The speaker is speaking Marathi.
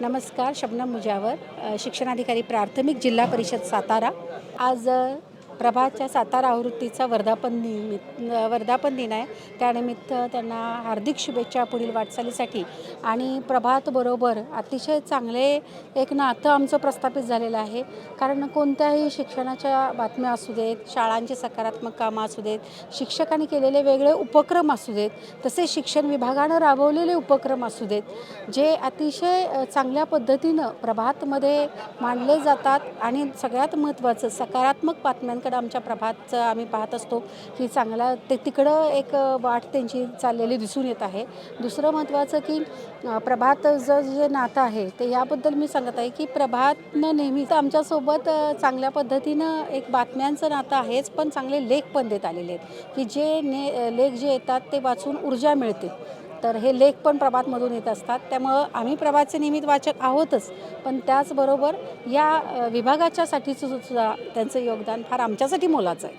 नमस्कार शबनम मुजावर शिक्षणाधिकारी प्राथमिक जिल्हा परिषद सातारा. आज प्रभातच्या सातारा आवृत्तीचा वर्धापन निमित्त वर्धापन दिन आहे. त्यानिमित्त त्यांना हार्दिक शुभेच्छा पुढील वाटचालीसाठी. आणि प्रभातबरोबर अतिशय चांगले एक नातं आमचं प्रस्थापित झालेलं आहे. कारण कोणत्याही शिक्षणाच्या बातम्या असू देत शाळांची सकारात्मक कामं असू देत शिक्षकांनी केलेले वेगळे उपक्रम असू देत तसेच शिक्षण विभागानं राबवलेले उपक्रम असू देत जे अतिशय चांगल्या पद्धतीनं प्रभातमध्ये मांडले जातात. आणि सगळ्यात महत्त्वाचं सकारात्मक बातम्यांकडे तिकडं आमच्या प्रभातचं आम्ही पाहत असतो की चांगला ते तिकडं एक वाट त्यांची चाललेली दिसून येत आहे. दुसरं महत्त्वाचं की प्रभातचं जे नातं आहे ते याबद्दल मी सांगत आहे की प्रभातनं नेहमीच आमच्यासोबत चांगल्या पद्धतीनं एक बातम्यांचं नातं आहेच पण चांगले लेख पण देत आलेले आहेत. की जे ने लेख जे येतात ते वाचून ऊर्जा मिळते. तर हे लेख पण प्रभातमधून येत असतात. त्यामुळं आम्ही प्रभातचे नियमित वाचक आहोतच. पण त्याचबरोबर या विभागाच्यासाठीचं सुद्धा त्यांचं योगदान फार आमच्यासाठी मोलाचं आहे.